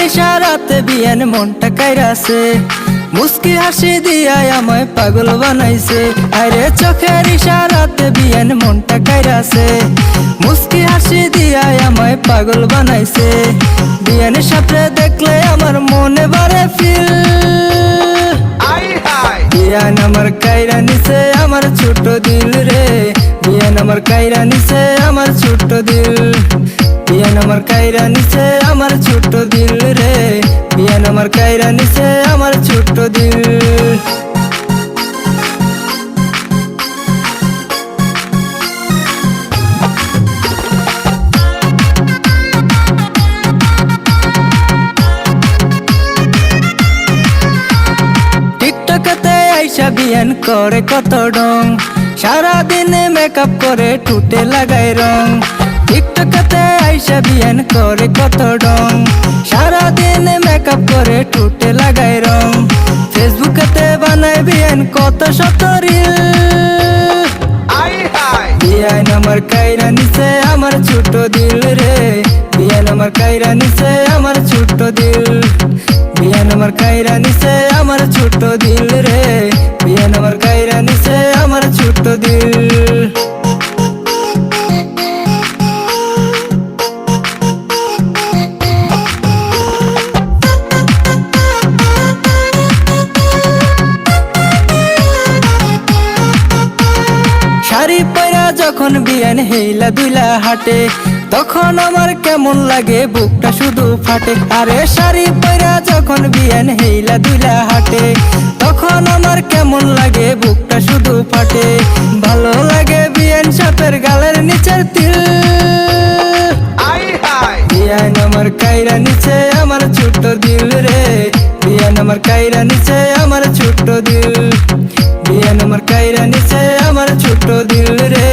চোখের ইশারাতে বিয়ান মনটা কাইরাছে। মুস্কি হাসি দিয়াই আমায় পাগল বানাইছে। আরে চোখের ইশারাতে বিয়ান মনটা কাইরাছে। মুস্কি হাসি দিয়াই আমায় পাগল বানাইছে। বিয়ানের সাথে দেখলে আমার মনে বারে ফিল বিয়ান আমার কাইরা নিছে আমার ছোট দিল রে। বিয়ান আমার কাইরা নিছে আমার ছোট দিল। বিয়ান আমার কাইরা নিছে আমার দিল রে। বিয়ান আমার কাইরা নিছে আমার দিল। আইসা বিয়ান করে কত ডং সারাদিনে মেকআপ করে টুটে লাগাই রং। টিকটকেতে আইসা বিয়ান করে কত ডং সারাদিনে মেকআপ করে টুটে লাগাই রং। ফেসবুকেতে বানায় বিয়ান কত শত রিল বিয়ান আমার কাইরা নিছে আমার ছোট দিল রে। বিয়ান আমার কাইরা নিছে আমার ছোট দিল। বিয়ান আমার কাইরা নিছে আমার ছোট দিল রে। শাড়ি পরা যখন বিয়ান হেইলা দুইলা হাটে তখন আমার কেমন লাগে বুকটা শুধু ফাটে। আরে শাড়ি পরা যখন বিয়ান হেইলা দুইলা হাটে তখন আমার কেমন লাগে বুকটা শুধু ফাটে। ভালো লাগে বিয়ান সাপের গালের নিচের তিল। বিয়ান আমার কাইরা নিচে আমার ছোট দিল রে। বিয়ান আমার কাইরা নিচে আমার ছোট দিল। কাইরা নিচে আমার ছোট দিল রে।